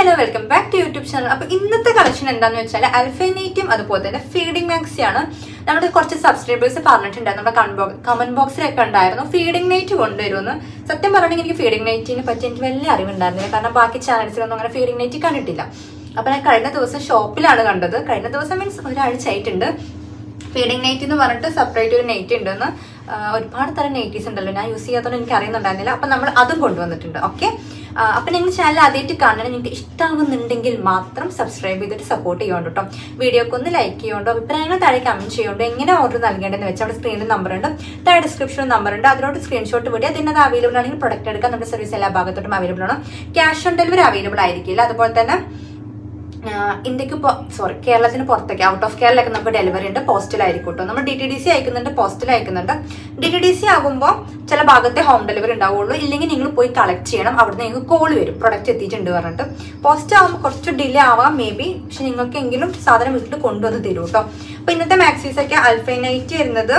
Hello welcome back to YouTube channel അപ്പോൾ ഇന്നത്തെ collection എന്താന്ന് വെച്ചാൽ അൽഫൈനേറ്റും അതുപോലെ തന്നെ ഫീഡിംഗ് മാക്സി ആണ്. നമ്മുടെ കുറച്ച് സബ്സ്ക്രൈബേഴ്സ് പറഞ്ഞിട്ടുണ്ടായിരുന്നു. നമ്മുടെ കമന്റ് ബോക്സിലൊക്കെ ഉണ്ടായിരുന്നു. ഫീഡിംഗ് നൈറ്റ് കൊണ്ടുവരുമെന്ന്. സത്യം പറഞ്ഞെങ്കിൽ എനിക്ക് ഫീഡിംഗ് നൈറ്റിനെ പറ്റി എനിക്ക് വലിയ അറിവുണ്ടായിരുന്നില്ല. കാരണം ബാക്കി ചാനൽസിലൊന്നും അങ്ങനെ ഫീഡിംഗ് നൈറ്റ് കണ്ടിട്ടില്ല. അപ്പോൾ ഞാൻ കഴിഞ്ഞ ദിവസം ഷോപ്പിലാണ് കണ്ടത്. കഴിഞ്ഞ ദിവസം മീൻസ് ഒരാഴ്ച ആയിട്ടുണ്ട്. ഫീഡിംഗ് നൈറ്റ് എന്ന് പറഞ്ഞിട്ട് സെപ്പറേറ്റ് ഒരു നൈറ്റ് ഉണ്ടെന്ന്. ഒരുപാട് തരം നൈറ്റീസ് ഉണ്ടല്ലോ. ഞാൻ യൂസ് ചെയ്യാത്തതുകൊണ്ട് എനിക്ക് അറിയുന്നുണ്ടായിരുന്നില്ല അപ്പം നമ്മൾ അതും കൊണ്ടുവന്നിട്ടുണ്ട്. ഓക്കെ അപ്പം നിങ്ങൾ ചാനൽ ആദ്യമായിട്ട് കാണണം നിങ്ങൾക്ക് ഇഷ്ടമാവുന്നുണ്ടെങ്കിൽ മാത്രം സബ്സ്ക്രൈബ് ചെയ്തിട്ട് സപ്പോർട്ട് ചെയ്യുന്നുണ്ട് കേട്ടോ. വീഡിയോക്ക് ഒന്ന് ലൈക്ക് ചെയ്യണ്ടോ അഭിപ്രായങ്ങൾ താഴെ കമന്റ് ചെയ്യണ്ടോ എങ്ങനെ ഓർഡർ നൽകേണ്ടതെന്ന് വെച്ചാൽ അവിടെ സ്ക്രീനിൽ നമ്പർ ഉണ്ട്. താഴെ ഡിസ്ക്രിപ്ഷനിൽ നമ്പർ ഉണ്ട്. അതിനോട് സ്ക്രീൻഷോട്ട് വിടി അതിനത് അത് അവൈലബിൾ ആണെങ്കിൽ പ്രൊഡക്റ്റ് എടുക്കാൻ നമ്മുടെ സർവീസ് എല്ലാ ഭാഗത്തോട്ടും അവൈലബിൾ ആണ്. ക്യാഷ് ഓൺ ഡെലിവറി അവൈലബിൾ ആയിരിക്കില്ല. അതുപോലെ തന്നെ ഇന്ത്യയ്ക്ക് സോറി കേരളത്തിന് പുറത്തേക്ക് ഔട്ട് ഓഫ് കേരളയൊക്കെ നമുക്ക് ഡെലിവറി ഉണ്ട് പോസ്റ്റിലായിരിക്കും കേട്ടോ നമ്മൾ ഡി ടി ഡി സി അയക്കുന്നുണ്ട് പോസ്റ്റിൽ അയക്കുന്നുണ്ട്. ഡി ടി ഡി സി ആകുമ്പോൾ ചില ഭാഗത്തെ ഹോം ഡെലിവറി ഉണ്ടാവുള്ളൂ. ഇല്ലെങ്കിൽ നിങ്ങൾ പോയി കളക്ട് ചെയ്യണം. അവിടുന്ന് നിങ്ങൾക്ക് കോൾ വരും. പ്രൊഡക്റ്റ് എത്തിയിട്ടുണ്ട് പറഞ്ഞിട്ട്. പോസ്റ്റ് ആകുമ്പോൾ കുറച്ച് ഡിലേ ആവാം മേ ബി പക്ഷെ നിങ്ങൾക്കെങ്കിലും സാധനം വീട്ടിൽ കൊണ്ടുവന്ന് തരും കേട്ടോ അപ്പോൾ ഇന്നത്തെ മാക്സീസ് ഒക്കെ അൽഫൈനൈറ്റ് വരുന്നത്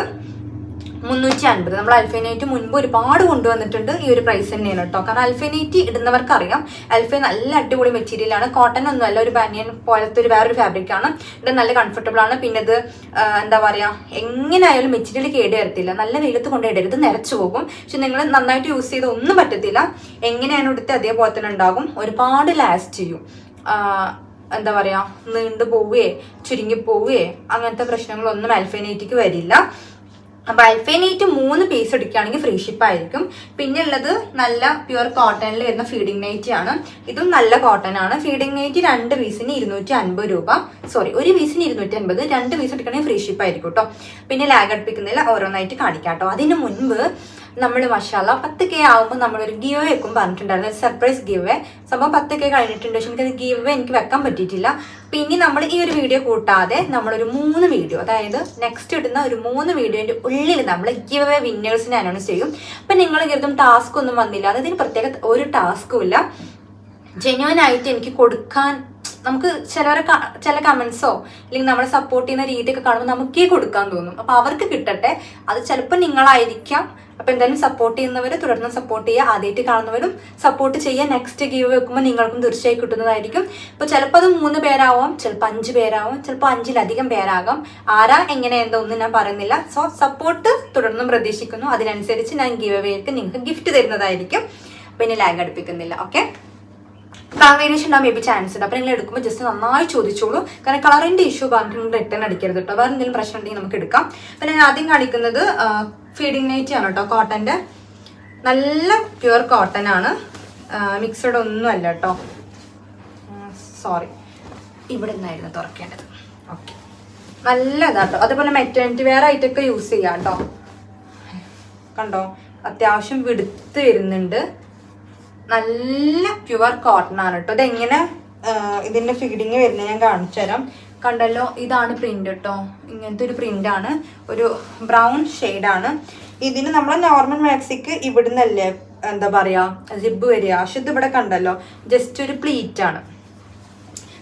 മുന്നൂറ്റി അൻപത് നമ്മൾ അൽഫൈനൈറ്റ് മുൻപ് ഒരുപാട് കൊണ്ടുവന്നിട്ടുണ്ട് ഈ ഒരു പ്രൈസ് തന്നെയാണ് കേട്ടോ. കാരണം അൽഫൈനൈറ്റ് ഇടുന്നവർക്ക് അറിയാം അൽഫൈ നല്ല അടിപൊളി മെറ്റീരിയലാണ് കോട്ടൺ ഒന്നും അല്ല ഒരു ബനിയൻ പോലത്തെ ഒരു വേറൊരു ഫാബ്രിക് ആണ്. ഇത് നല്ല കംഫർട്ടബിൾ ആണ്. പിന്നെ ഇത് എന്താ എന്താ പറയാ എങ്ങനെയായാലും മെറ്റീരിയൽ കേട് വരത്തില്ല. നല്ല വെയിലത്ത് കൊണ്ടിടരുത് നിറച്ചു പോകും. പക്ഷെ നിങ്ങൾ നന്നായിട്ട് യൂസ് ചെയ്ത് ഒന്നും പറ്റത്തില്ല. എങ്ങനെയാണ് ഇവിടുത്തെ അതേപോലെ തന്നെ ഉണ്ടാകും. ഒരുപാട് ലാസ്റ്റ് ചെയ്യും. എന്താ പറയുക നീണ്ടു പോവുകയെ ചുരുങ്ങി പോവുകയെ അങ്ങനത്തെ പ്രശ്നങ്ങളൊന്നും അൽഫൈനൈറ്റിക്ക് വരില്ല. അപ്പൊ അൽഫൈനേറ്റ് മൂന്ന് പീസ് എടുക്കുകയാണെങ്കിൽ ഫ്രീ ഷിപ്പ് ആയിരിക്കും. പിന്നെ ഉള്ളത് നല്ല പ്യുവർ കോട്ടണിൽ വരുന്ന ഫീഡിംഗ് നൈറ്റി ആണ്. ഇതും നല്ല കോട്ടൺ ആണ്. ഫീഡിംഗ് നൈറ്റി രണ്ട് പീസിന് ഇരുന്നൂറ്റി അൻപത് രൂപ. സോറി ഒരു പീസിന് ഇരുന്നൂറ്റി അൻപത് രണ്ട് പീസ് എടുക്കണമെങ്കിൽ ഫ്രീ ഷിപ്പ് ആയിരിക്കും കേട്ടോ പിന്നെ ലാഗ് അടുപ്പിക്കുന്നില്ല ഓരോന്നായിട്ട് കാണിക്കാം കേട്ടോ അതിന് മുൻപ് നമ്മൾ മഷാല പത്ത് കെ ആകുമ്പോൾ നമ്മളൊരു ഗീവ് വെക്കും പറഞ്ഞിട്ടുണ്ടായിരുന്നു. സർപ്രൈസ് ഗീവ് സംഭവം പത്ത് കെ കഴിഞ്ഞിട്ടുണ്ട്. പക്ഷെ എനിക്കത് ഗീവ് എനിക്ക് വെക്കാൻ പറ്റിയിട്ടില്ല. പിന്നെ നമ്മൾ ഈ ഒരു വീഡിയോ കൂട്ടാതെ നമ്മളൊരു മൂന്ന് വീഡിയോ അതായത് നെക്സ്റ്റ് ഇടുന്ന ഒരു മൂന്ന് വീഡിയോന്റെ ഉള്ളിൽ നമ്മൾ ഗീവ് വേ വിന്നേഴ്സിനെ അനൗൺസ് ചെയ്യും. അപ്പം നിങ്ങൾ കരുതും ടാസ്ക് ഒന്നും വന്നില്ല. അതായത് ഇതിന് പ്രത്യേക ഒരു ടാസ്കും ഇല്ല. ജെന്യൂൻ ആയിട്ട് എനിക്ക് കൊടുക്കാൻ നമുക്ക് ചിലവരെ ചില കമൻസോ അല്ലെങ്കിൽ നമ്മളെ സപ്പോർട്ട് ചെയ്യുന്ന രീതിയൊക്കെ കാണുമ്പോൾ നമുക്കേ കൊടുക്കാൻ തോന്നും. അപ്പൊ അവർക്ക് കിട്ടട്ടെ അത് ചിലപ്പോൾ നിങ്ങളായിരിക്കാം. അപ്പൊ എന്തായാലും സപ്പോർട്ട് ചെയ്യുന്നവർ തുടർന്ന് സപ്പോർട്ട് ചെയ്യുക ആദ്യമായിട്ട് കാണുന്നവരും സപ്പോർട്ട് ചെയ്യുക. നെക്സ്റ്റ് ഗീവ് വെക്കുമ്പോൾ നിങ്ങൾക്കും തീർച്ചയായും കിട്ടുന്നതായിരിക്കും. ഇപ്പൊ ചിലപ്പോൾ അത് മൂന്ന് പേരാവാം ചിലപ്പോൾ അഞ്ച് പേരാവാം ചിലപ്പോൾ അഞ്ചിലധികം പേരാകാം. ആരാ എങ്ങനെ എന്തോ ഒന്നും ഞാൻ പറയുന്നില്ല. സോ സപ്പോർട്ട് തുടർന്നും പ്രതീക്ഷിക്കുന്നു. അതിനനുസരിച്ച് ഞാൻ ഗീവ് വേക്ക് നിങ്ങൾക്ക് ഗിഫ്റ്റ് തരുന്നതായിരിക്കും. പിന്നെ ലാഗ് അടുപ്പിക്കുന്നില്ല. ഓക്കെ വേരിയേഷൻ ഉണ്ടാകും മേ ബി ചാൻസ് ഉണ്ട്. അപ്പോൾ നിങ്ങൾ എടുക്കുമ്പോൾ ജസ്റ്റ് നന്നായി ചോദിച്ചോളൂ. കാരണം കളറിന്റെ ഇഷ്യൂ പറഞ്ഞിട്ട് റിട്ടേൺ അടിക്കരുത് കേട്ടോ. വേറെ എന്തെങ്കിലും പ്രശ്നം ഉണ്ടെങ്കിൽ നമുക്ക് എടുക്കാം. അപ്പോൾ ഞാൻ ആദ്യം കാണിക്കുന്നത് ഫീഡിംഗ് നൈറ്റ് ആണ് കേട്ടോ. കോട്ടന്റെ നല്ല പ്യുവർ കോട്ടൺ ആണ്. മിക്സഡ് ഒന്നും അല്ല കേട്ടോ. സോറി ഇവിടെ നിന്നായിരുന്നു തുറക്കേണ്ടത്. ഓക്കെ നല്ലതാട്ടോ അതുപോലെ മെറ്റേണിറ്റി വെയർ ആയിട്ടൊക്കെ യൂസ് ചെയ്യാം കേട്ടോ. കണ്ടോ? അത്യാവശ്യം വിടുത്ത് വരുന്നുണ്ട്. നല്ല പ്യുവർ കോട്ടൺ ആണ് കേട്ടോ ഇതെങ്ങനെ ഇതിന്റെ ഫീഡിങ് വരുന്നത് ഞാൻ കാണിച്ചു തരാം കണ്ടല്ലോ ഇതാണ് പ്രിന്റ് കേട്ടോ ഇങ്ങനത്തെ ഒരു പ്രിന്റ് ആണ്. ഒരു ബ്രൗൺ ആണ്. ഇതിന് നമ്മൾ നോർമൽ മാക്സിക്ക് ഇവിടുന്നല്ലേ എന്താ പറയാ ജിബ് വരിക. പക്ഷെ ഇത് ഇവിടെ കണ്ടല്ലോ ജസ്റ്റ് ഒരു പ്ലീറ്റ് ആണ്.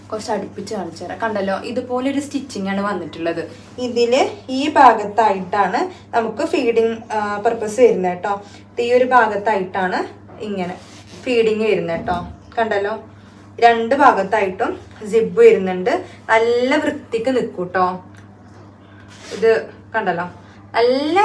കുറച്ച് അടുപ്പിച്ച് കാണിച്ചു തരാം. കണ്ടല്ലോ ഇതുപോലെ ഒരു സ്റ്റിച്ചിങ് ആണ് വന്നിട്ടുള്ളത്. ഇതിൽ ഈ ഭാഗത്തായിട്ടാണ് നമുക്ക് ഫീഡിങ് പർപ്പസ് വരുന്നത് കേട്ടോ ഈ ഒരു ഭാഗത്തായിട്ടാണ് ഇങ്ങനെ. ഫീഡിങ് വരുന്നത് കേട്ടോ കണ്ടല്ലോ? രണ്ട് ഭാഗത്തായിട്ടും സിബ് വരുന്നുണ്ട്. നല്ല വൃത്തിക്ക് നിൽക്കും കേട്ടോ ഇത് കണ്ടല്ലോ? നല്ല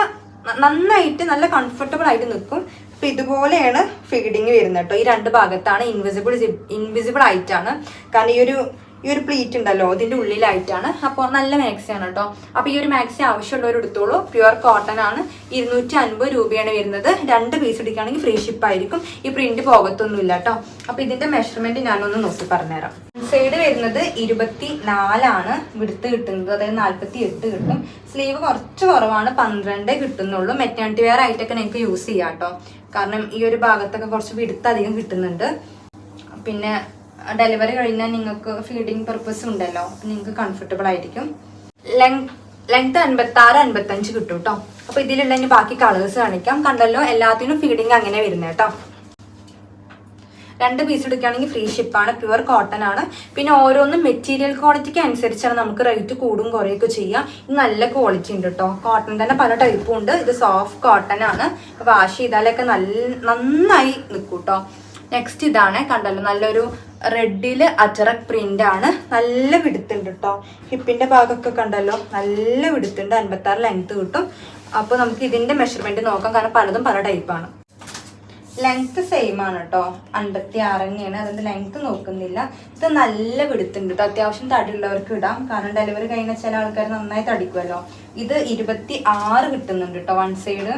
നന്നായിട്ട് നല്ല കംഫർട്ടബിൾ ആയിട്ട് നിൽക്കും അപ്പൊ ഇതുപോലെയാണ് ഫീഡിങ് വരുന്നത് കേട്ടോ ഈ രണ്ട് ഭാഗത്താണ് ഇൻവിസിബിൾ ഇൻവിസിബിൾ ആയിട്ടാണ് കാരണം ഈ ഒരു ഈ ഒരു പ്ലീറ്റ് ഉണ്ടല്ലോ ഇതിന്റെ ഉള്ളിലായിട്ടാണ്. അപ്പോൾ നല്ല മാക്സി ആണ് കേട്ടോ. അപ്പോൾ ഈ ഒരു മാക്സി ആവശ്യമുള്ളവർ എടുത്തോളൂ. പ്യുവർ കോട്ടൺ ആണ്. ഇരുന്നൂറ്റി അൻപത് രൂപയാണ് വരുന്നത്. രണ്ട് പീസ് എടുക്കുകയാണെങ്കിൽ ഫ്രീ ഷിപ്പ് ആയിരിക്കും. ഈ പ്രിന്റ് പോകത്തൊന്നുമില്ല കേട്ടോ. അപ്പോൾ ഇതിന്റെ മെഷർമെന്റ് ഞാനൊന്ന് നോക്കി പറഞ്ഞുതരാം. സൈഡ് വരുന്നത് ഇരുപത്തി നാലാണ് വിടുത്ത് കിട്ടുന്നത്. അതായത് നാല്പത്തി എട്ട് കിട്ടും. സ്ലീവ് കുറച്ച് കുറവാണ്. പന്ത്രണ്ട് കിട്ടുന്നുള്ളൂ. മെറ്റേണിറ്റി വെയർ ആയിട്ടൊക്കെ നിങ്ങൾക്ക് യൂസ് ചെയ്യാം കേട്ടോ. കാരണം ഈ ഒരു ഭാഗത്തൊക്കെ കുറച്ച് വിടുത്ത് അധികം കിട്ടുന്നുണ്ട്. പിന്നെ ഡെലിവറി കഴിഞ്ഞാൽ നിങ്ങൾക്ക് ഫീഡിങ് പർപ്പസ് ഉണ്ടല്ലോ. നിങ്ങൾക്ക് കംഫർട്ടബിൾ ആയിരിക്കും. ലെങ്ത് ലെങ്ത് അൻപത്തി ആറ് അൻപത്തഞ്ച് കിട്ടും കേട്ടോ അപ്പൊ ഇതിലുള്ള ബാക്കി കളേഴ്സ് കാണിക്കാം. കണ്ടല്ലോ എല്ലാത്തിനും ഫീഡിങ് അങ്ങനെ വരുന്നത് കേട്ടോ രണ്ട് പീസ് എടുക്കുകയാണെങ്കിൽ ഫ്രീ ഷിപ്പാണ് പ്യുവർ കോട്ടൺ ആണ്. പിന്നെ ഓരോന്നും മെറ്റീരിയൽ ക്വാളിറ്റിക്ക് അനുസരിച്ചാണ് നമുക്ക് റേറ്റ് കൂടും കുറയൊക്കെ ചെയ്യാം. ഇത് നല്ല ക്വാളിറ്റി ഉണ്ട് കേട്ടോ കോട്ടൺ തന്നെ പല ടൈപ്പും ഉണ്ട്. ഇത് സോഫ്റ്റ് കോട്ടൺ ആണ്. വാഷ് ചെയ്താലൊക്കെ നല്ല നന്നായി നിൽക്കും കേട്ടോ നെക്സ്റ്റ് ഇതാണ് കണ്ടല്ലോ നല്ലൊരു റെഡിൽ അജറക് പ്രിന്റ് ആണ്. നല്ല വിടുത്തുണ്ട് കേട്ടോ ഹിപ്പിന്റെ ഭാഗമൊക്കെ കണ്ടല്ലോ നല്ല വിടുത്തുണ്ട്. അൻപത്തി ആറ് ലെങ്ത് കിട്ടും. അപ്പോൾ നമുക്ക് ഇതിന്റെ മെഷർമെന്റ് നോക്കാം. കാരണം പലതും പല ടൈപ്പാണ് ലെങ്ത് സെയിം ആണ് കേട്ടോ അൻപത്തി ആറ് തന്നെയാണ് ലെങ്ത് നോക്കുന്നില്ല. ഇത് നല്ല വിടുത്തുണ്ട് കേട്ടോ അത്യാവശ്യം തടിയുള്ളവർക്ക് ഇടാം. കാരണം ഡെലിവറി കഴിഞ്ഞ ചില ആൾക്കാർ നന്നായി തടിക്കുമല്ലോ ഇത് ഇരുപത്തി ആറ് കിട്ടുന്നുണ്ട് കേട്ടോ വൺ സൈഡ്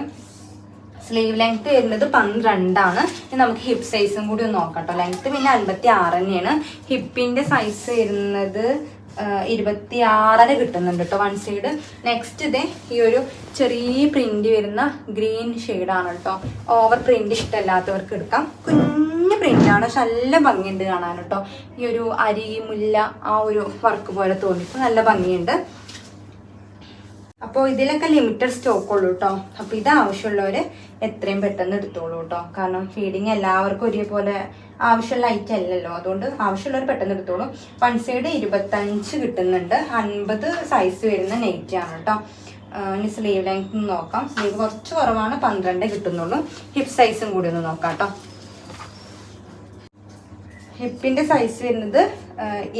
സ്ലീവ് ലെങ്ത് വരുന്നത് പന്ത്രണ്ടാണ്. ഇനി നമുക്ക് ഹിപ്പ് സൈസും കൂടി ഒന്ന് നോക്കാം ലെങ്ത് പിന്നെ അൻപത്തി ആറ് തന്നെയാണ്. ഹിപ്പിന്റെ സൈസ് വരുന്നത് ഇരുപത്തി ആറര കിട്ടുന്നുണ്ട് കേട്ടോ വൺ സൈഡ് നെക്സ്റ്റ് ഇതേ ഈ ഒരു ചെറിയ പ്രിന്റ് വരുന്ന ഗ്രീൻ ഷെയ്ഡാണ് കേട്ടോ. ഓവർ പ്രിന്റ് ഇഷ്ടമല്ലാത്തവർക്ക് എടുക്കാം. കുഞ്ഞു പ്രിന്റ് ആണ്. പക്ഷെ നല്ല ഭംഗിയുണ്ട് കാണാൻ കേട്ടോ. ഈ ഒരു അരി മുല്ല ആ ഒരു വർക്ക് പോലെ തോന്നിപ്പോൾ നല്ല ഭംഗിയുണ്ട്. അപ്പോൾ ഇതിലൊക്കെ ലിമിറ്റഡ് സ്റ്റോക്ക് ഉള്ളൂ കേട്ടോ അപ്പോൾ ഇത് ആവശ്യമുള്ളവർ എത്രയും പെട്ടെന്ന് എടുത്തോളൂ കേട്ടോ കാരണം ഫീഡിങ് എല്ലാവർക്കും ഒരേപോലെ ആവശ്യമുള്ള ഐറ്റം അല്ലല്ലോ. അതുകൊണ്ട് ആവശ്യമുള്ളവർ പെട്ടെന്ന് എടുത്തോളൂ. വൺ സൈഡ് ഇരുപത്തഞ്ച് കിട്ടുന്നുണ്ട്. അൻപത് സൈസ് വരുന്ന നെയ്റ്റ് ആണ് കേട്ടോ ഇനി സ്ലീവ് ലെങ്ത് നോക്കാം. സ്ലീവ് കുറച്ച് കുറവാണ് പന്ത്രണ്ട് കിട്ടുന്നുള്ളൂ. ഹിപ്പ് സൈസും കൂടി ഒന്ന് നോക്കാം കേട്ടോ ഹിപ്പിന്റെ സൈസ് വരുന്നത്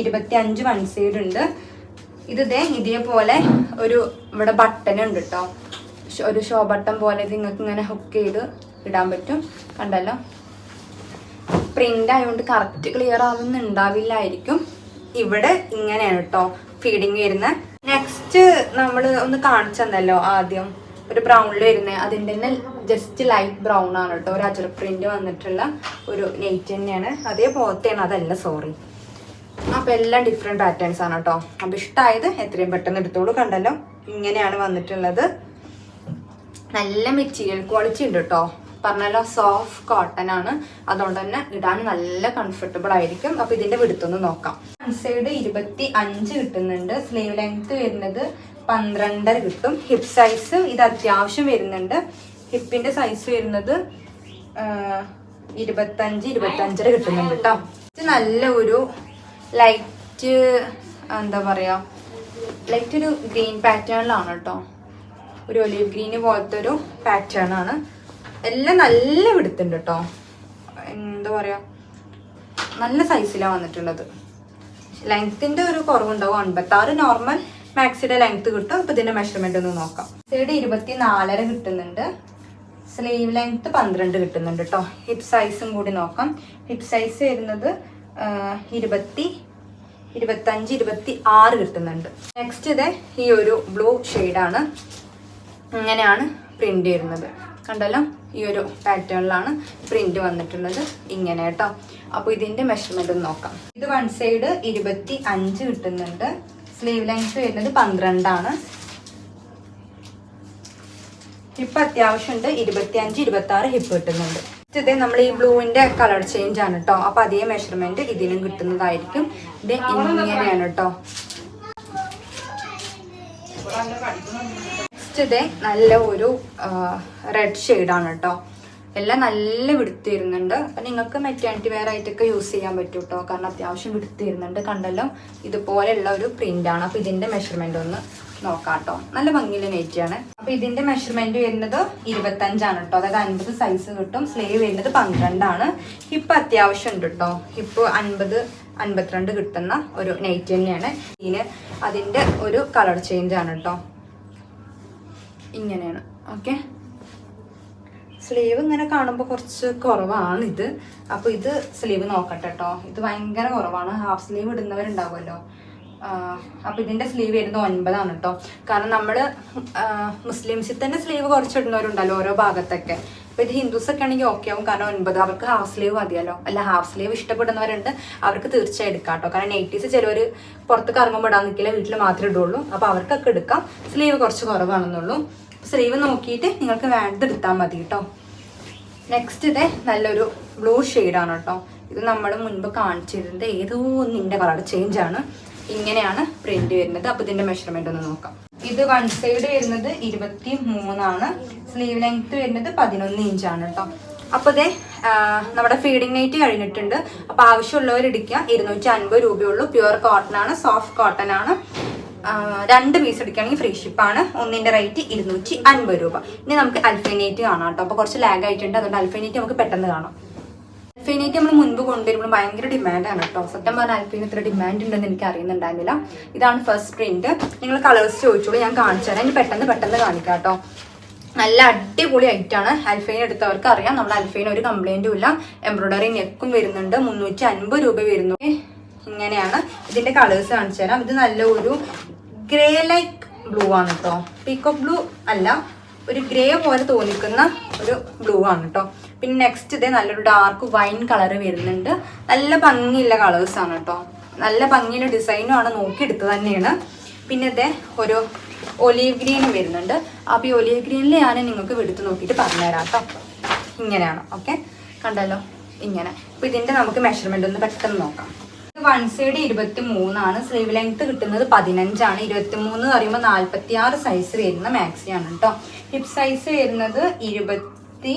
ഇരുപത്തി അഞ്ച് വൺ സൈഡ് ഉണ്ട്. ഇത് ദേ ഇതേപോലെ ഒരു ഇവിടെ ബട്ടൺ ഉണ്ട് കേട്ടോ ഒരു ഷോ ബട്ടൺ പോലെ ഇത് നിങ്ങൾക്ക് ഇങ്ങനെ ഹുക്ക് ചെയ്ത് ഇടാൻ പറ്റും. കണ്ടല്ലോ? പ്രിന്റ് ആയതുകൊണ്ട് കറക്റ്റ് ക്ലിയർ ആവുന്നുണ്ടാവില്ലായിരിക്കും. ഇവിടെ ഇങ്ങനെയാണ് കേട്ടോ ഫീഡിങ് വരുന്നത് നെക്സ്റ്റ് നമ്മൾ ഒന്ന് കാണിച്ചെന്നല്ലോ ആദ്യം. ഒരു ബ്രൗണിൽ വരുന്നത് അതിന്റെ തന്നെ ജസ്റ്റ് ലൈറ്റ് ബ്രൗൺ ആണ് കേട്ടോ ഒരു അജർ പ്രിന്റ് വന്നിട്ടുള്ള ഒരു നെയ്റ്റ് തന്നെയാണ്. അതേ പോലത്തെയാണ് അതല്ല സോറി അപ്പൊ എല്ലാം ഡിഫറെന്റ് പാറ്റേൺസ് ആണ് കേട്ടോ അപ്പൊ ഇഷ്ടമായത് എത്രയും പെട്ടെന്ന് എടുത്തോളൂ. കണ്ടല്ലോ? ഇങ്ങനെയാണ് വന്നിട്ടുള്ളത്. നല്ല മെറ്റീരിയൽ ക്വാളിറ്റി ഉണ്ട് കേട്ടോ പറഞ്ഞല്ലോ സോഫ്റ്റ് കോട്ടൺ ആണ്. അതുകൊണ്ട് തന്നെ ഇടാൻ നല്ല കംഫർട്ടബിൾ ആയിരിക്കും. അപ്പൊ ഇതിന്റെ വിടുത്തൊന്ന് നോക്കാം. സൈഡ് ഇരുപത്തി അഞ്ച് കിട്ടുന്നുണ്ട്. സ്ലീവ് ലെങ്ത് വരുന്നത് പന്ത്രണ്ടര കിട്ടും. ഹിപ്പ് സൈസ് ഇത് അത്യാവശ്യം വരുന്നുണ്ട്. ഹിപ്പിന്റെ സൈസ് വരുന്നത് ഇരുപത്തഞ്ച് ഇരുപത്തഞ്ചര കിട്ടുന്നുണ്ട് കേട്ടോ ഇത് നല്ല ഒരു ലൈറ്റ് എന്താ പറയുക ലൈറ്റ് ഒരു ഗ്രീൻ പാറ്റേണിലാണ് കേട്ടോ ഒരു ഒലീവ് ഗ്രീന് പോലത്തെ ഒരു പാറ്റേണാണ് എല്ലാം നല്ല വിടുത്തുണ്ട് കേട്ടോ എന്താ പറയുക നല്ല സൈസിലാണ് വന്നിട്ടുള്ളത്. ലെങ്ത്തിന്റെ ഒരു കുറവുണ്ടാവും. അൻപത്താറ് നോർമൽ മാക്സിയുടെ ലെങ്ത്ത് കിട്ടും. അപ്പോൾ ഇതിന്റെ മെഷർമെന്റ് ഒന്ന് നോക്കാം. സൈഡ് ഇരുപത്തി നാലര കിട്ടുന്നുണ്ട്. സ്ലീവ് ലെങ്ത്ത് പന്ത്രണ്ട് കിട്ടുന്നുണ്ട് കേട്ടോ ഹിപ്പ് സൈസും കൂടി നോക്കാം. ഹിപ്പ് സൈസ് വരുന്നത് ഇരുപത്തി ഇരുപത്തഞ്ച് ഇരുപത്തി ആറ് കിട്ടുന്നുണ്ട്. നെക്സ്റ്റ് ഇത് ഈ ഒരു ബ്ലൂ ഷെയ്ഡാണ് ഇങ്ങനെയാണ് പ്രിന്റ് വരുന്നത് കണ്ടല്ലോ? ഈ ഒരു പാറ്റേണിലാണ് പ്രിന്റ് വന്നിട്ടുള്ളത്. ഇങ്ങനെ കേട്ടോ. അപ്പോൾ ഇതിന്റെ മെഷർമെന്റ് നോക്കാം. ഇത് വൺ സൈഡ് ഇരുപത്തി അഞ്ച് കിട്ടുന്നുണ്ട്. സ്ലീവ് ലെങ്ത് വരുന്നത് പന്ത്രണ്ടാണ്. ഹിപ്പ് അത്യാവശ്യമുണ്ട്. ഇരുപത്തി അഞ്ച് ഇരുപത്തി ആറ് ഹിപ്പ് കിട്ടുന്നുണ്ട്. ഇത് നമ്മൾ ഈ ബ്ലൂവിന്റെ കളർ ചേഞ്ച് ആണ് കേട്ടോ അപ്പൊ അതേ മെഷർമെന്റ് ഇതിനും കിട്ടുന്നതായിരിക്കും. ഇത് ഇങ്ങനെയാണ് കേട്ടോ നെക്സ്റ്റ് ഇത് നല്ല ഒരു റെഡ് ഷെയ്ഡാണ് കേട്ടോ എല്ലാം നല്ല വിടുത്തി വരുന്നുണ്ട് അപ്പം നിങ്ങൾക്ക് മെറ്റേണിറ്റി വെയർ ആയിട്ടൊക്കെ യൂസ് ചെയ്യാൻ പറ്റും കേട്ടോ കാരണം അത്യാവശ്യം വിടുത്തി വരുന്നുണ്ട് കണ്ടല്ലോ. ഇതുപോലെയുള്ള ഒരു പ്രിന്റ് ആണ്. അപ്പം ഇതിന്റെ മെഷർമെന്റ് ഒന്ന് നോക്കാം കേട്ടോ നല്ല ഭംഗിയിലെ ആണ്. അപ്പം ഇതിന്റെ മെഷർമെന്റ് വരുന്നത് ഇരുപത്തഞ്ചാണ് കേട്ടോ അതായത് അൻപത് സൈസ് കിട്ടും. സ്ലീവ് വരുന്നത് പന്ത്രണ്ടാണ്. ഹിപ്പ് അത്യാവശ്യം ഉണ്ട് കേട്ടോ ഹിപ്പ് അൻപത് അൻപത്തിരണ്ട് കിട്ടുന്ന ഒരു നെറ്റ് തന്നെയാണ്. ഇതിന് അതിന്റെ ഒരു കളർ ചേഞ്ച് ആണ് കേട്ടോ ഇങ്ങനെയാണ്. ഓക്കെ സ്ലീവ് ഇങ്ങനെ കാണുമ്പോൾ കുറച്ച് കുറവാണ് ഇത് അപ്പോൾ ഇത് സ്ലീവ് നോക്കട്ടെ കേട്ടോ ഇത് ഭയങ്കര കുറവാണ്. ഹാഫ് സ്ലീവ് ഇടുന്നവരുണ്ടാവുമല്ലോ. അപ്പോൾ ഇതിന്റെ സ്ലീവ് വരുന്നത് ഒൻപതാണ് കേട്ടോ കാരണം നമ്മൾ മുസ്ലിംസിൽ തന്നെ സ്ലീവ് കുറച്ചിടുന്നവരുണ്ടല്ലോ ഓരോ ഭാഗത്തൊക്കെ. അപ്പോൾ ഇത് ഹിന്ദുസൊക്കെ ആണെങ്കിൽ ഓക്കെ ആവും. കാരണം ഒൻപത് അവർക്ക് ഹാഫ് സ്ലീവ് മതിയല്ലോ. അല്ല ഹാഫ് സ്ലീവ് ഇഷ്ടപ്പെടുന്നവരുണ്ട്. അവർക്ക് തീർച്ചയായും എടുക്കാം കേട്ടോ കാരണം നൈറ്റീസ് ചിലവർ പുറത്തേക്ക് ഇറങ്ങുമ്പോൾ ഇടാൻ നിൽക്കില്ല വീട്ടിൽ മാത്രമേ ഇടുള്ളൂ. അപ്പോൾ അവർക്കൊക്കെ എടുക്കാം. സ്ലീവ് കുറച്ച് കുറവാണെന്നുള്ളൂ. സ്ലീവ് നോക്കിയിട്ട് നിങ്ങൾക്ക് വേണ്ടത് എടുത്താൽ മതി കേട്ടോ നെക്സ്റ്റ് ഇത് നല്ലൊരു ബ്ലൂ ആണ് കേട്ടോ ഇത് നമ്മൾ മുൻപ് കാണിച്ചിരുന്നത് ഏതോ ഒന്നിന്റെ കളർ ചേഞ്ച് ആണ്. ഇങ്ങനെയാണ് പ്രിന്റ് വരുന്നത്. അപ്പോൾ ഇതിന്റെ മെഷർമെന്റ് ഒന്ന് നോക്കാം. ഇത് വൺ സൈഡ് വരുന്നത് ഇരുപത്തി മൂന്നാണ് സ്ലീവ് ലെങ്ത് വരുന്നത് പതിനൊന്ന് ഇഞ്ചാണ് കേട്ടോ അപ്പോൾ ഇതേ നമ്മുടെ ഫീഡിങ് നൈറ്റ് കഴിഞ്ഞിട്ടുണ്ട്. അപ്പോൾ ആവശ്യമുള്ളവർ എടുക്കുക ഇരുന്നൂറ്റി അൻപത് രൂപയുള്ളൂ പ്യുവർ കോട്ടൺ ആണ്. സോഫ്റ്റ് കോട്ടൺ ആണ്. രണ്ട് പീസ് എടുക്കുകയാണെങ്കിൽ ഫ്രീ ഷിപ്പാണ് ഒന്നിന്റെ റേറ്റ് ഇരുന്നൂറ്റി അൻപത് രൂപ. ഇനി നമുക്ക് അൽഫൈനേറ്റ് കാണാം കേട്ടോ. അപ്പോൾ കുറച്ച് ലാഗ് ആയിട്ടുണ്ട്. അതുകൊണ്ട് അൽഫൈനേറ്റ് നമുക്ക് പെട്ടെന്ന് കാണാം. അൽഫൈനേറ്റ് നമ്മൾ മുൻപ് കൊണ്ടുവരുമ്പോൾ ഭയങ്കര ഡിമാൻഡാണ് കേട്ടോ. സത്യം പറഞ്ഞാൽ അൽഫൈന് ഇത്ര ഡിമാൻഡ് ഉണ്ടെന്ന് എനിക്ക് അറിയുന്നുണ്ടായിരുന്നില്ല. ഇതാണ് ഫസ്റ്റ് പ്രിന്റ് നിങ്ങൾ കളേഴ്സ് ചോദിച്ചോളൂ. ഞാൻ കാണിച്ചു തരാം. പെട്ടെന്ന് പെട്ടെന്ന് കാണിക്കാം കേട്ടോ. നല്ല അടിപൊളി ഐറ്റാണ് അൽഫൈൻ എടുത്തവർക്ക് അറിയാം. നമ്മുടെ അൽഫൈൻ ഒരു കംപ്ലൈന്റും ഇല്ല. എംബ്രോയിഡറി നെക്കും വരുന്നുണ്ട്. മുന്നൂറ്റി അൻപത് രൂപ വരുന്നു. ഇങ്ങനെയാണ് ഇതിന്റെ കളേഴ്സ് കാണിച്ചു തരാം. ഇത് നല്ല ഒരു ഗ്രേ ലൈക്ക് ബ്ലൂ ആണ് കേട്ടോ പീക്കോക്ക് ബ്ലൂ അല്ല ഒരു ഗ്രേ പോലെ തോന്നിക്കുന്ന ഒരു ബ്ലൂ ആണ് കേട്ടോ പിന്നെ നെക്സ്റ്റ് ഇതേ നല്ലൊരു ഡാർക്ക് വൈൻ കളർ വരുന്നുണ്ട്. നല്ല ഭംഗിയുള്ള കളേഴ്സ് ആണ് കേട്ടോ നല്ല ഭംഗിയുള്ള ഡിസൈനും ആണ് നോക്കിയെടുത്ത് തന്നെയാണ്. പിന്നെ ഇതേ ഒരു ഒലീവ് ഗ്രീനും വരുന്നുണ്ട്. അപ്പോൾ ഈ ഒലീവ് ഗ്രീനിൽ ഞാൻ നിങ്ങൾക്ക് എടുത്ത് നോക്കിയിട്ട് പറഞ്ഞുതരാം കേട്ടോ ഇങ്ങനെയാണ് ഓക്കെ കണ്ടല്ലോ? ഇങ്ങനെ. അപ്പോൾ ഇതിന്റെ നമുക്ക് മെഷർമെന്റ് ഒന്ന് പെട്ടെന്ന് നോക്കാം. വൺ സൈഡ് ഇരുപത്തി മൂന്നാണ് സ്ലീവ് ലെങ്ത് കിട്ടുന്നത് പതിനഞ്ചാണ്. ഇരുപത്തി മൂന്ന് എന്ന് പറയുമ്പോൾ നാൽപ്പത്തി ആറ് സൈസ് വരുന്ന മാക്സിയാണ് കേട്ടോ ഹിപ്പ് സൈസ് വരുന്നത് ഇരുപത്തി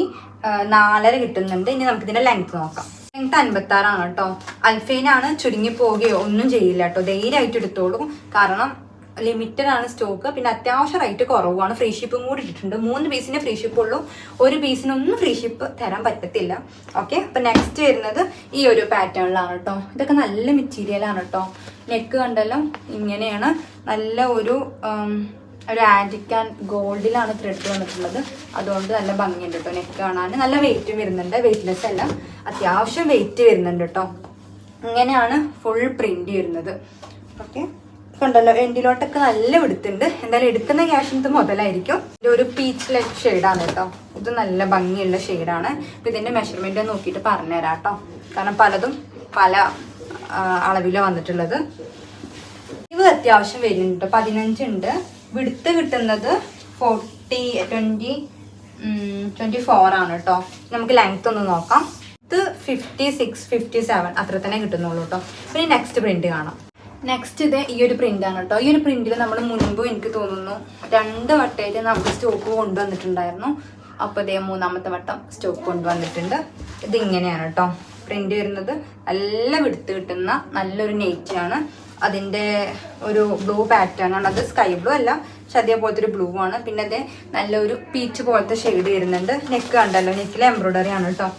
നാലര കിട്ടുന്നുണ്ട്. ഇനി നമുക്ക് ഇതിന്റെ ലെങ്ത് നോക്കാം. ലെങ്ത് അൻപത്തി ആറാണ് കേട്ടോ അൽഫൈനാണ് ചുരുങ്ങി പോവുകയോ ഒന്നും ചെയ്യില്ല കേട്ടോ ധൈര്യമായിട്ട് എടുത്തോളൂ. കാരണം ലിമിറ്റഡ് ആണ് സ്റ്റോക്ക്. പിന്നെ അത്യാവശ്യം റേറ്റ് കുറവാണ്. ഫ്രീ ഷിപ്പും കൂടി ഇട്ടിട്ടുണ്ട്. മൂന്ന് പീസിന് ഫ്രീ ഷിപ്പ് ഉള്ളൂ. ഒരു പീസിനൊന്നും ഫ്രീ ഷിപ്പ് തരാൻ പറ്റത്തില്ല. ഓക്കെ അപ്പം നെക്സ്റ്റ് വരുന്നത് ഈ ഒരു പാറ്റേണിലാണ് കേട്ടോ ഇതൊക്കെ നല്ല മെറ്റീരിയലാണ് കേട്ടോ നെക്ക് കണ്ടല്ലോ? ഇങ്ങനെയാണ്. നല്ല ഒരു ഒരു ആന്റിക് ആൻഡ് ഗോൾഡിലാണ് ത്രെഡ് വന്നിട്ടുള്ളത്. അതുകൊണ്ട് നല്ല ഭംഗിയുണ്ട് കേട്ടോ നെക്ക് കാണാൻ. നല്ല വെയിറ്റും വരുന്നുണ്ട്. വെയിറ്റ്ലെസ് അല്ല. അത്യാവശ്യം വെയിറ്റ് വരുന്നുണ്ട് കേട്ടോ ഇങ്ങനെയാണ് ഫുൾ പ്രിന്റ് വരുന്നത്. ഓക്കെ കണ്ടല്ലോ എൻഡിലോട്ടൊക്കെ നല്ല എടുത്തുണ്ട് എന്തായാലും എടുക്കുന്ന ക്യാഷ് ഇത് മുതലായിരിക്കും. ഇത് ഒരു പീച്ച് ലൈറ്റ് ഷെയ്ഡാണ് കേട്ടോ. ഇത് നല്ല ഭംഗിയുള്ള ഷെയ്ഡാണ് അപ്പം ഇതിന്റെ മെഷർമെന്റ് നോക്കിയിട്ട് പറഞ്ഞുതരാം കേട്ടോ. കാരണം പലതും പല അളവിലാണ് വന്നിട്ടുള്ളത്. ഇത് അത്യാവശ്യം വരുന്നുണ്ട്. പതിനഞ്ചുണ്ട് വിടുത്ത് കിട്ടുന്നത് ഫോർട്ടി ട്വന്റി ട്വന്റി ഫോർ ആണ് കേട്ടോ. നമുക്ക് ലെങ്ത് ഒന്ന് നോക്കാം. ഇത് ഫിഫ്റ്റി സിക്സ് ഫിഫ്റ്റി സെവൻ അത്ര തന്നെ കിട്ടുന്നുള്ളൂ കേട്ടോ. പിന്നെ നെക്സ്റ്റ് പ്രിന്റ് കാണാം. നെക്സ്റ്റ് ഇത് ഈ ഒരു പ്രിന്റ് ആണ് കേട്ടോ ഈ ഒരു പ്രിന്റിൽ നമ്മൾ മുൻപ് എനിക്ക് തോന്നുന്നു രണ്ട് വട്ടമായിട്ട് നമ്മൾ സ്റ്റോക്ക് കൊണ്ടുവന്നിട്ടുണ്ടായിരുന്നു. അപ്പോൾ ഇതേ മൂന്നാമത്തെ വട്ടം സ്റ്റോക്ക് കൊണ്ടുവന്നിട്ടുണ്ട്. ഇതിങ്ങനെയാണ് കേട്ടോ പ്രിന്റ് വരുന്നത് നല്ല വിടുത്ത് കിട്ടുന്ന നല്ലൊരു നെയ്റ്റ് ആണ്. അതിന്റെ ഒരു ബ്ലൂ പാറ്റേൺ ആണ്. അത് സ്കൈ ബ്ലൂ അല്ല പക്ഷെ അതേപോലത്തെ ഒരു ബ്ലൂ ആണ്. പിന്നെ അത് നല്ലൊരു പീച്ച് പോലത്തെ ഷെയ്ഡ് വരുന്നുണ്ട്. നെക്ക് കണ്ടല്ലോ നെക്കിൽ എംബ്രോയ്ഡറി ആണ് കേട്ടോ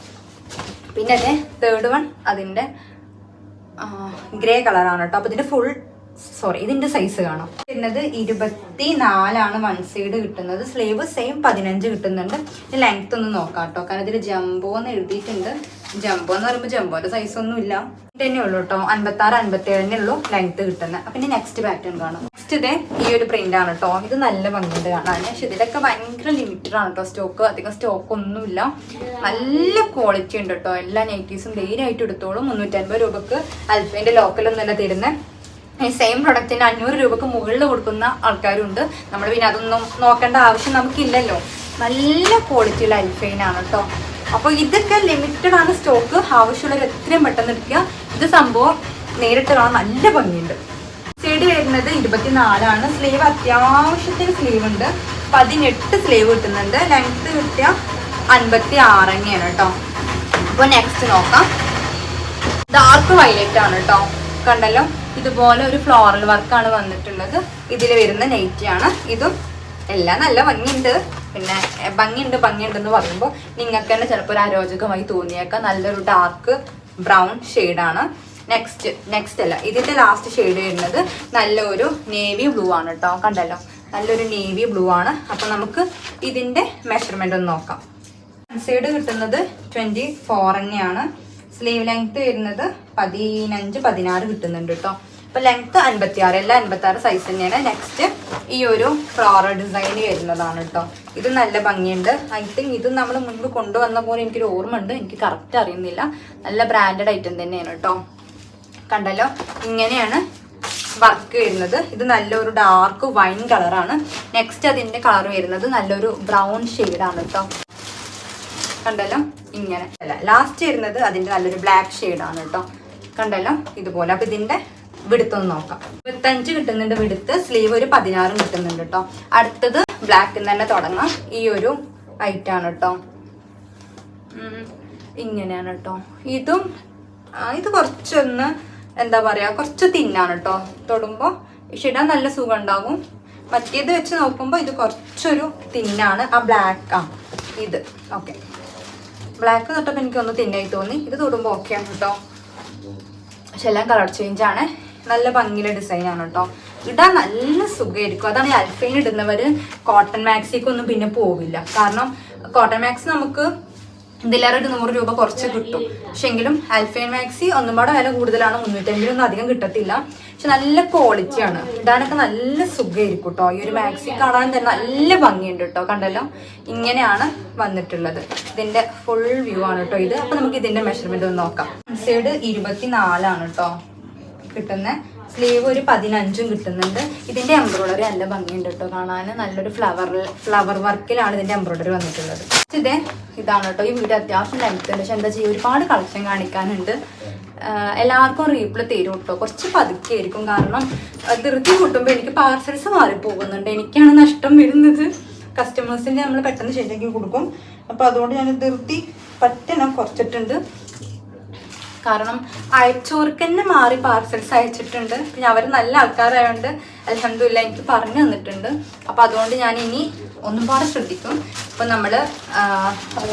പിന്നെ അതെ തേർഡ് വൺ അതിന്റെ ഗ്രേ കളറാണ് കേട്ടോ അപ്പൊ ഇതിന്റെ ഫുൾ സോറി ഇതിന്റെ സൈസ് കാണാം. വരുന്നത് ഇരുപത്തി നാലാണ് വൺ സൈഡ് കിട്ടുന്നത്. സ്ലീവ് സെയിം പതിനഞ്ച് കിട്ടുന്നുണ്ട്. ലെങ്ത് ഒന്ന് നോക്കാം കേട്ടോ കാരണം ഇതിൽ ജംബോ എന്ന് എഴുതിയിട്ടുണ്ട്. ജംബോ എന്ന് പറയുമ്പോൾ ജംബോന്റെ സൈസ് ഒന്നും ഇല്ല. തന്നെ ഉള്ളൂ കേട്ടോ അൻപത്തി ആറ് അൻപത്തി ഏഴിനെ ഉള്ളൂ ലെങ്ത് കിട്ടുന്നത് അപ്പം ഇനി നെക്സ്റ്റ് പാറ്റേൺ കാണാം. നെക്സ്റ്റ് ഇതേ ഈ ഒരു പ്രിന്റ് ആണ് കേട്ടോ ഇത് നല്ല ഭംഗിയുണ്ട് കാണാൻ പക്ഷെ ഇതിലൊക്കെ ഭയങ്കര ലിമിറ്റഡ് ആണ് കേട്ടോ സ്റ്റോക്ക് അധികം സ്റ്റോക്ക് ഒന്നുമില്ല നല്ല ക്വാളിറ്റി ഉണ്ട് കേട്ടോ എല്ലാ നൈറ്റീസും ധൈര്യമായിട്ട് എടുത്തോളും. മുന്നൂറ്റൻപത് രൂപക്ക് അൽഫേന്റെ ലോക്കലൊന്നുമല്ല തരുന്നത് ഈ സെയിം പ്രൊഡക്റ്റിന് അഞ്ഞൂറ് രൂപക്ക് മുകളിൽ കൊടുക്കുന്ന ആൾക്കാരുണ്ട്. നമ്മൾ പിന്നെ അതൊന്നും നോക്കേണ്ട ആവശ്യം നമുക്കില്ലല്ലോ. നല്ല ക്വാളിറ്റിയുള്ള അൽഫൈനാണ് കേട്ടോ അപ്പോൾ ഇതൊക്കെ ലിമിറ്റഡ് ആണ് സ്റ്റോക്ക് ആവശ്യമുള്ളവർ എത്രയും പെട്ടെന്ന് എടുക്കുക. ഇത് സംഭവം നേരിട്ട് കാണാൻ നല്ല ഭംഗിയുണ്ട്. ചെടി വരുന്നത് ഇരുപത്തിനാലാണ്. സ്ലീവ് അത്യാവശ്യത്തിന് സ്ലീവ് ഉണ്ട്. പതിനെട്ട് സ്ലീവ് കിട്ടുന്നുണ്ട്. ലെങ്ത് കിട്ടിയ അൻപത്തി ആറങ്ങിയാണ് കേട്ടോ. അപ്പോൾ നെക്സ്റ്റ് നോക്കാം. ഡാർക്ക് വയലറ്റ് ആണ് കേട്ടോ. കണ്ടല്ലോ? ഇതുപോലെ ഒരു ഫ്ലോറൽ വർക്കാണ് വന്നിട്ടുള്ളത്. ഇതിൽ വരുന്ന നെയ്റ്റിയാണ് ഇതും എല്ലാം നല്ല ഭംഗിയുണ്ട്. പിന്നെ ഭംഗിയുണ്ട് ഭംഗിയുണ്ട് എന്ന് പറയുമ്പോൾ നിങ്ങൾക്ക് തന്നെ ചിലപ്പോൾ ഒരു അരോചകമായി തോന്നിയേക്കാം. നല്ലൊരു ഡാർക്ക് ബ്രൗൺ ഷെയ്ഡാണ് നെക്സ്റ്റ് നെക്സ്റ്റ് അല്ല. ഇതിന്റെ ലാസ്റ്റ് ഷെയ്ഡ് വരുന്നത് നല്ലൊരു നേവി ബ്ലൂ ആണ് കേട്ടോ കണ്ടല്ലോ? നല്ലൊരു നേവി ബ്ലൂ ആണ്. അപ്പോൾ നമുക്ക് ഇതിന്റെ മെഷർമെന്റ് ഒന്ന് നോക്കാം. സൈഡ് കിട്ടുന്നത് ട്വന്റി ഫോർ തന്നെയാണ് സ്ലീവ് ലെങ്ത് വരുന്നത് പതിനഞ്ച് പതിനാറ് കിട്ടുന്നുണ്ട് കേട്ടോ അപ്പൊ ലെങ്ത് അൻപത്തി ആറ് എല്ലാം അൻപത്തി ആറ് സൈസ് തന്നെയാണ്. നെക്സ്റ്റ് ഈ ഒരു ഫ്ലോറൽ ഡിസൈൻ വരുന്നതാണ് കേട്ടോ ഇത് നല്ല ഭംഗിയുണ്ട്. ഐ തിങ്ക് ഇത് നമ്മൾ മുൻപ് കൊണ്ടുവന്ന പോലെ എനിക്കൊരു ഓർമ്മ ഉണ്ട് എനിക്ക് കറക്റ്റ് അറിയുന്നില്ല. നല്ല ബ്രാൻഡഡ് ഐറ്റം തന്നെയാണ് കേട്ടോ കണ്ടല്ലോ? ഇങ്ങനെയാണ് വർക്ക് വരുന്നത്. ഇത് നല്ലൊരു ഡാർക്ക് വൈൻ കളറാണ് നെക്സ്റ്റ് അതിന്റെ കളർ വരുന്നത് നല്ലൊരു ബ്രൗൺ ആണ് കേട്ടോ കണ്ടല്ലോ? ഇങ്ങനെ. അല്ല ലാസ്റ്റ് വരുന്നത് അതിന്റെ നല്ലൊരു ബ്ലാക്ക് ആണ് കേട്ടോ കണ്ടല്ലോ? ഇതുപോലെ. അപ്പൊ ഇതിന്റെ വിടുത്തൊന്ന് നോക്കാം. ഇരുപത്തഞ്ച് കിട്ടുന്നുണ്ട് വിടുത്ത് സ്ലീവ് ഒരു പതിനാറും കിട്ടുന്നുണ്ട് കേട്ടോ അടുത്തത് ബ്ലാക്കിൽ തന്നെ തുടങ്ങാം. ഈ ഒരു വൈറ്റ് ആണ് കേട്ടോ ഇങ്ങനെയാണ് കേട്ടോ ഇതും ഇത് കുറച്ചൊന്ന് എന്താ പറയാ കുറച്ച് തിന്നാണ് കേട്ടോ തൊടുമ്പോൾ ഇടാൻ നല്ല സുഖം ഉണ്ടാകും മറ്റേത് വെച്ച് നോക്കുമ്പോൾ ഇത് കുറച്ചൊരു തിന്നാണ്. ആ ബ്ലാക്ക് ആ ഇത്. ഓക്കെ ബ്ലാക്ക് തൊട്ടപ്പോൾ എനിക്കൊന്ന് തിന്നായി തോന്നി. ഇത് തൊടുമ്പോൾ ആണ് കേട്ടോ പക്ഷെ എല്ലാം കളർ ചേഞ്ച് ആണ്. നല്ല ഭംഗിയുള്ള ഡിസൈൻ ആണ് കേട്ടോ ഇടാൻ നല്ല സുഖമായിരിക്കും അതാണ് അൽഫൈൻ ഇടുന്നവർ കോട്ടൺ മാക്സിക്കൊന്നും പിന്നെ പോവില്ല. കാരണം കോട്ടൺ മാക്സ് നമുക്ക് ഇതിലേറെ ഒരു നൂറ് രൂപ കുറച്ച് കിട്ടും. പക്ഷെ എങ്കിലും അൽഫൈൻ മാക്സി ഒന്നും പാടെ വില കൂടുതലാണ്. മുന്നൂറ്റമ്പതിലൊന്നും അധികം കിട്ടത്തില്ല. പക്ഷെ നല്ല ക്വാളിറ്റിയാണ് ഇടാനൊക്കെ നല്ല സുഖമായിരിക്കും കേട്ടോ ഈ ഒരു മാക്സി കാണാൻ തന്നെ നല്ല ഭംഗിയുണ്ട് കേട്ടോ കണ്ടല്ലോ? ഇങ്ങനെയാണ് വന്നിട്ടുള്ളത്. ഇതിന്റെ ഫുൾ വ്യൂ ആണ് കേട്ടോ ഇത്. അപ്പൊ നമുക്ക് ഇതിന്റെ മെഷർമെന്റ് ഒന്ന് നോക്കാം. സൈഡ് ഇരുപത്തിനാലാണ് കേട്ടോ കിട്ടുന്ന സ്ലീവ് ഒരു പതിനഞ്ചും കിട്ടുന്നുണ്ട്. ഇതിന്റെ എംബ്രോയിഡറി നല്ല ഭംഗിയുണ്ട് കേട്ടോ. കാണാൻ നല്ലൊരു ഫ്ലവർ ഫ്ലവർ വർക്കിലാണ് ഇതിന്റെ എംബ്രോയിഡറി വന്നിട്ടുള്ളത്. ഇതേ ഇതാണ് കേട്ടോ. ഈ വീഡിയോ അത്യാവശ്യം ലെങ്ത് ഉണ്ട്. പക്ഷെ എന്താ ചെയ്യുക ഒരുപാട് കളക്ഷൻ കാണിക്കാനുണ്ട്. എല്ലാവർക്കും റീപ്ലൈ തരും കേട്ടോ. കുറച്ച് പതുക്കെ ആയിരിക്കും. കാരണം ധൃതി കൂട്ടുമ്പോൾ എനിക്ക് പാർസൽസ് മാറിപ്പോകുന്നുണ്ട് എനിക്കാണ് നഷ്ടം വരുന്നത്. കസ്റ്റമേഴ്സിന്റെ നമ്മൾ പെട്ടെന്ന് ശരിയാക്കി കൊടുക്കും. അപ്പോൾ അതുകൊണ്ട് ഞാൻ ധൃതി പറ്റണം കുറച്ചിട്ടുണ്ട്. കാരണം അയച്ചവർക്ക് തന്നെ മാറി പാർസൽസ് അയച്ചിട്ടുണ്ട്. പിന്നെ അവർ നല്ല ആൾക്കാരായതുകൊണ്ട് അലഹമില്ല എനിക്ക് പറഞ്ഞു തന്നിട്ടുണ്ട്. അപ്പോൾ അതുകൊണ്ട് ഞാൻ ഇനി ഒന്നും പാടെ ശ്രദ്ധിക്കും. ഇപ്പം നമ്മൾ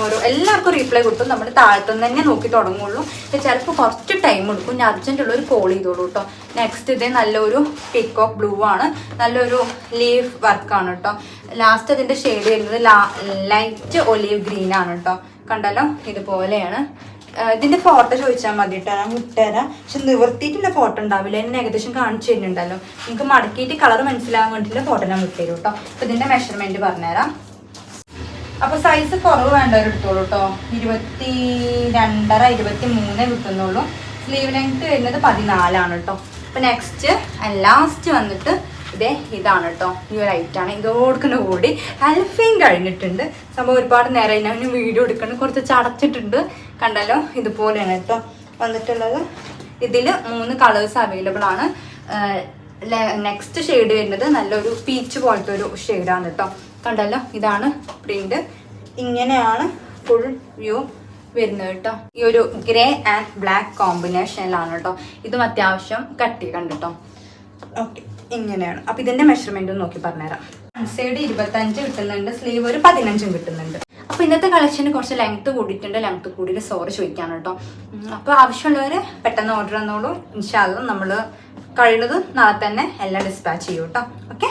ഓരോ എല്ലാവർക്കും റീപ്ലൈ കിട്ടും നമ്മൾ താഴത്തുനിന്ന് തന്നെ നോക്കി തുടങ്ങുള്ളൂ. ചിലപ്പോൾ കുറച്ച് ടൈം എടുക്കും. ഞാൻ അർജന്റുള്ള ഒരു കോൾ ചെയ്തോളൂ കേട്ടോ നെക്സ്റ്റ് ഇതേ നല്ലൊരു പീക്കോക്ക് ബ്ലൂ ആണ്. നല്ലൊരു ലീഫ് വർക്കാണ് കേട്ടോ ലാസ്റ്റ് അതിന്റെ ഷെയ്ഡ് വരുന്നത് ലൈറ്റ് ഒലീവ് ഗ്രീൻ ആണ് കേട്ടോ കണ്ടല്ലോ? ഇതുപോലെയാണ്. ഇതിന്റെ ഫോട്ടോ ചോദിച്ചാൽ മതി കേട്ടോ ഞാൻ വിട്ടുതരാം പക്ഷെ നിവർത്തിയിട്ടുള്ള ഫോട്ടോ ഉണ്ടാവില്ല. എന്നെ ഏകദേശം കാണിച്ചു തരുന്നുണ്ടല്ലോ. നിങ്ങൾക്ക് മടക്കിയിട്ട് കളർ മനസ്സിലാകാൻ വേണ്ടിയിട്ടുള്ള ഫോട്ടോ ഞാൻ വിട്ടുതരും കേട്ടോ അപ്പൊ ഇതിന്റെ മെഷർമെന്റ് പറഞ്ഞുതരാം. അപ്പൊ സൈസ് കുറവ് വേണ്ടവർ എടുത്തോളൂ കേട്ടോ ഇരുപത്തി രണ്ടര ഇരുപത്തി മൂന്നേ കിട്ടുന്നുള്ളൂ. സ്ലീവ് ലെങ്ത് വരുന്നത് പതിനാലാണ് കേട്ടോ അപ്പൊ നെക്സ്റ്റ് ലാസ്റ്റ് വന്നിട്ട് ഇതേ ഇതാണ് കേട്ടോ ഈ ഒരു ഐറ്റാണ് ഇതോടുക്കുന്ന കൂടി ഹെൽഫിയും കഴിഞ്ഞിട്ടുണ്ട്. സംഭവം ഒരുപാട് നേരം ഞാൻ വീഡിയോ എടുക്കണം. കുറച്ച് ചടച്ചിട്ടുണ്ട്. കണ്ടല്ലോ? ഇതുപോലെയാണ് കേട്ടോ വന്നിട്ടുള്ളത്. ഇതിൽ മൂന്ന് കളേഴ്സ് അവൈലബിൾ ആണ്. നെക്സ്റ്റ് ഷെയ്ഡ് വരുന്നത് നല്ലൊരു പീച്ച് പോലത്തെ ഒരു ഷെയ്ഡാണ് കേട്ടോ കണ്ടല്ലോ? ഇതാണ് പ്രിന്റ് ഇങ്ങനെയാണ് ഫുൾ വ്യൂ വരുന്നത് കേട്ടോ ഈ ഒരു ഗ്രേ ആൻഡ് ബ്ലാക്ക് കോമ്പിനേഷനിലാണ് കേട്ടോ ഇതും അത്യാവശ്യം കട്ടി കണ്ടിട്ടോ ഓക്കെ ഇങ്ങനെയാണ്. അപ്പൊ ഇതിന്റെ മെഷർമെന്റ് നോക്കി പറഞ്ഞുതരാം. സൈഡ് ഇരുപത്തഞ്ച് കിട്ടുന്നുണ്ട് സ്ലീവ് ഒരു പതിനഞ്ചും കിട്ടുന്നുണ്ട്. അപ്പൊ ഇന്നത്തെ കളക്ഷന് കുറച്ച് ലെങ്ത് കൂടിയിട്ടുണ്ട് ലെങ്ത് കൂടിയിട്ട് സോറി ചോദിക്കാണ് കേട്ടോ. അപ്പോൾ അപ്പൊ ആവശ്യമുള്ളവര് പെട്ടെന്ന് ഓർഡർ തന്നോളൂ ഇൻഷാല്ല നമ്മൾ കഴിയുന്നത് നാളെ തന്നെ എല്ലാം ഡിസ്പാച്ച് ചെയ്യും കേട്ടോ. ഓക്കെ